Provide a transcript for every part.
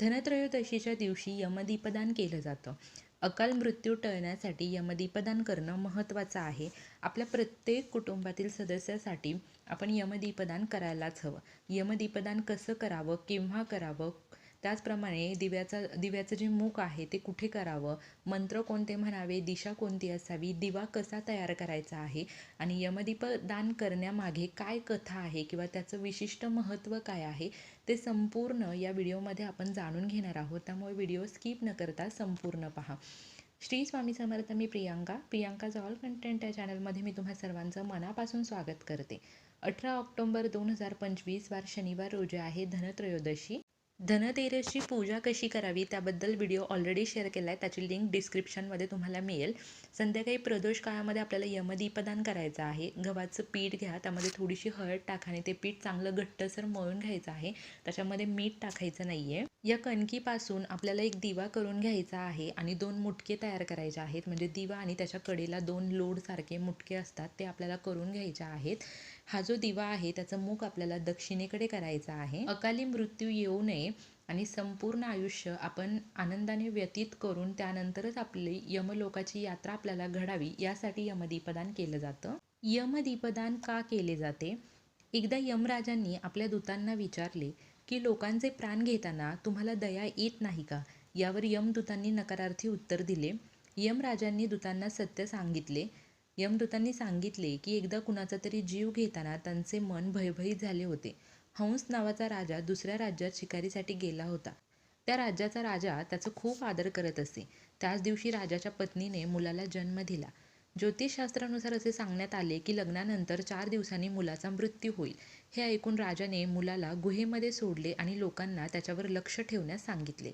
धनत्रयोदशीच्या दिवशी यमदीपदान केलं जातं. अकाल मृत्यू टळण्यासाठी यमदीपदान करणं महत्त्वाचं आहे. आपल्या प्रत्येक कुटुंबातील सदस्यासाठी आपण यमदीपदान करायलाच हवं. यमदीपदान कसं करावं केव्हा करावं त्याचप्रमाणे दिव्याचा दिव्याचं जे मुख आहे ते कुठे करावं? मंत्र कोणते म्हणावे? दिशा कोणती असावी? दिवा कसा तयार करायचा आहे? आणि यमदीप दान करण्यामागे काय कथा आहे किंवा त्याचं विशिष्ट महत्त्व काय आहे ते संपूर्ण या व्हिडिओमध्ये आपण जाणून घेणार आहोत. त्यामुळे व्हिडिओ स्किप न करता संपूर्ण पहा. श्री स्वामी समर्थ मी प्रियांका. प्रियांकाचं ऑल कंटेंट या चॅनलमध्ये मी तुम्हा सर्वांचं मनापासून स्वागत करते. अठरा ऑक्टोंबर दोन हजार पंचवीस वार शनिवार रोजी आहे धनत्रयोदशी. धनतेरसची पूजा कशी करावी त्याबद्दल व्हिडिओ ऑलरेडी शेअर केला आहे त्याची लिंक डिस्क्रिप्शनमध्ये तुम्हाला मिळेल. संध्याकाळी प्रदोष काळामध्ये आपल्याला यमदीपदान करायचं आहे. गव्हाचं पीठ घ्या. त्यामध्ये थोडीशी हळद टाका आणि ते पीठ चांगलं घट्टसर मळून घ्यायचं आहे. त्याच्यामध्ये मीठ टाकायचं नाही आहे या कणकीपासून आपल्याला एक दिवा करून घ्यायचा आहे आणि दोन मुटके तयार करायचे आहेत. म्हणजे दिवा आणि त्याच्या कडेला दोन लोडसारखे मुटके असतात. ते आपल्याला करून घ्यायचे आहेत. हा जो दिवा आहे त्याचं मुख आपल्याला दक्षिणेकडे करायचा आहे. अकाली मृत्यू येऊ नये आणि संपूर्ण आयुष्य आपण आनंदाने व्यतीत करून त्यानंतरच आपली यमलोकाची यात्रा आपल्याला घडावी यासाठी यमदीपदान केलं जातं. यमदीपदान का केले जाते? एकदा यमराजांनी आपल्या दूतांना विचारले की लोकांचे प्राण घेताना तुम्हाला दया येत नाही का? यावर यमदूतांनी नकारार्थी उत्तर दिले. यमराजांनी दूतांना सत्य सांगितले यमदूतांनी सांगितले की एकदा कुणाचा तरी जीव घेताना त्यांचे मन भयभीत झाले होते. हंस नावाचा राजा दुसऱ्या राज्यात शिकारीसाठी गेला होता. त्या राज्याचा राजा त्याचं खूप आदर करत असे. त्याच दिवशी राजाच्या पत्नीने मुलाला जन्म दिला. ज्योतिषशास्त्रानुसार असे सांगण्यात आले की लग्नानंतर चार दिवसांनी मुलाचा मृत्यू होईल. हे ऐकून राजाने मुलाला गुहेमध्ये सोडले आणि लोकांना त्याच्यावर लक्ष ठेवण्यास सांगितले.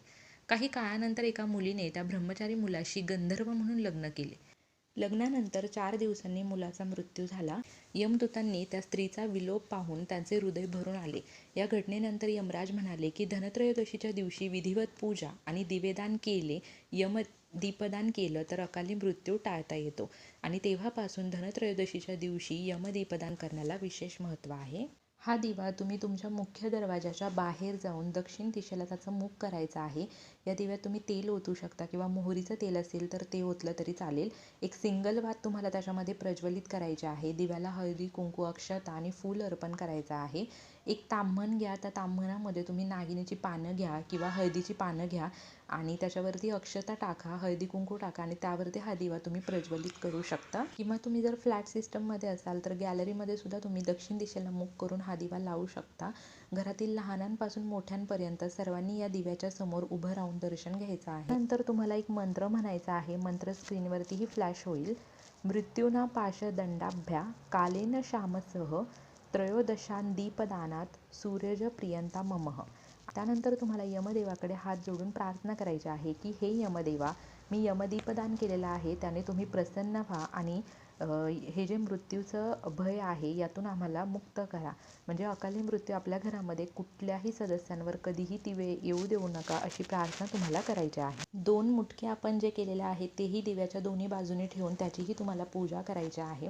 काही काळानंतर एका मुलीने त्या ब्रह्मचारी मुलाशी गंधर्व म्हणून लग्न केले. लग्नानंतर चार दिवसांनी मुलाचा मृत्यू झाला. यमदूतांनी त्या स्त्रीचा विलोप पाहून त्यांचे हृदय भरून आले. या घटनेनंतर यमराज म्हणाले की धनत्रयोदशीच्या दिवशी विधिवत पूजा आणि दिवेदान केले यम दीपदान केलं तर अकाली मृत्यू टाळता येतो. आणि तेव्हापासून धनत्रयोदशीच्या दिवशी यमदीपदान करण्याला विशेष महत्त्व आहे. हा दिवा तुम्ही तुमच्या मुख्य दरवाजाच्या बाहेर जाऊन दक्षिण दिशेला त्याचं मुख करायचं आहे. या दिव्यात तुम्ही तेल ओतू शकता किंवा मोहरीचं तेल असेल तर ते ओतलं तरी चालेल. एक सिंगल वात तुम्हाला त्याच्यामध्ये प्रज्वलित करायचे आहे. दिव्याला हळदी कुंकू अक्षता आणि फूल अर्पण करायचं आहे. एक ताम्हण घ्या त्या ताम्हणामध्ये तुम्ही नागिनीची पानं घ्या किंवा हळदीची पानं घ्या आणि त्याच्यावरती अक्षता टाका हळदी कुंकू टाका आणि त्यावरती हा दिवा तुम्ही प्रज्वलित करू शकता. किंवा तुम्ही जर फ्लॅट सिस्टममध्ये असाल तर गॅलरीमध्ये सुद्धा तुम्ही दक्षिण दिशेला मुख करून हा दिवा लावू शकता. घरातील लहानांपासून मोठ्यांपर्यंत सर्वांनी या दिव्याच्या समोर उभं राहून दर्शन घ्यायचं आहे. नंतर तुम्हाला एक मंत्र म्हणायचा आहे. मंत्र स्क्रीनवरतीही फ्लॅश होईल. मृत्यूना पाशदंडाभ्या कालेन श्यामसह त्रयोदशान दीपदानात सूर्यज प्रियंता ममः. त्यानंतर तुम्हाला यमदेवाकडे हात जोडून प्रार्थना करायची आहे की हे यमदेवा मी यमदीपदान केलेलं आहे त्याने तुम्ही प्रसन्न व्हा आणि हे जे मृत्यूचं भय आहे यातून आम्हाला मुक्त करा. म्हणजे अकाली मृत्यू आपल्या घरामध्ये कुठल्याही सदस्यांवर कधीही ती येऊ देऊ नका अशी प्रार्थना तुम्हाला करायची आहे. दोन मुटके आपण जे केलेले आहे तेही दिव्याच्या दोन्ही बाजूने ठेवून त्याचीही तुम्हाला पूजा करायची आहे.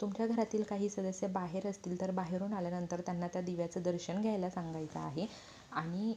तुमच्या घरातील काही सदस्य बाहेर असतील तर बाहेरून आल्यानंतर त्यांना त्या दिव्याचं दर्शन घ्यायला सांगायचं आहे. आणि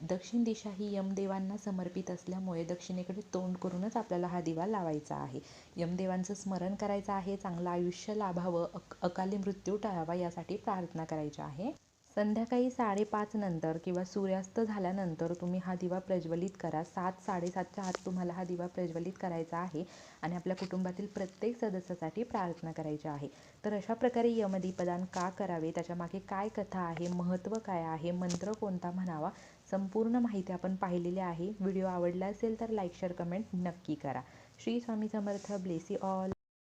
दक्षिण दिशा ही यमदेवांना समर्पित असल्यामुळे दक्षिणेकडे तोंड करूनच आपल्याला हा दिवा लावायचा आहे. यमदेवांचं स्मरण करायचं आहे चांगलं आयुष्य लाभावं अक अकाली मृत्यू टाळावा यासाठी प्रार्थना करायची आहे. संध्याकाळी साडेपाच नंतर किंवा सूर्यास्त झाल्यानंतर तुम्ही हा दिवा प्रज्वलित करा. सात साडेसातच्या आत तुम्हाला हा दिवा प्रज्वलित करायचा आहे आणि आपल्या कुटुंबातील प्रत्येक सदस्यासाठी प्रार्थना करायची आहे. तर अशा प्रकारे यमदीपदान का करावे? त्याच्यामागे काय कथा आहे? महत्त्व काय आहे? मंत्र कोणता म्हणावा? संपूर्ण माहिती आपण पाहिलेली आहे. व्हिडिओ आवडला असेल तर लाईक शेअर कमेंट नक्की करा. Shri Swami Samarth. Bless you all.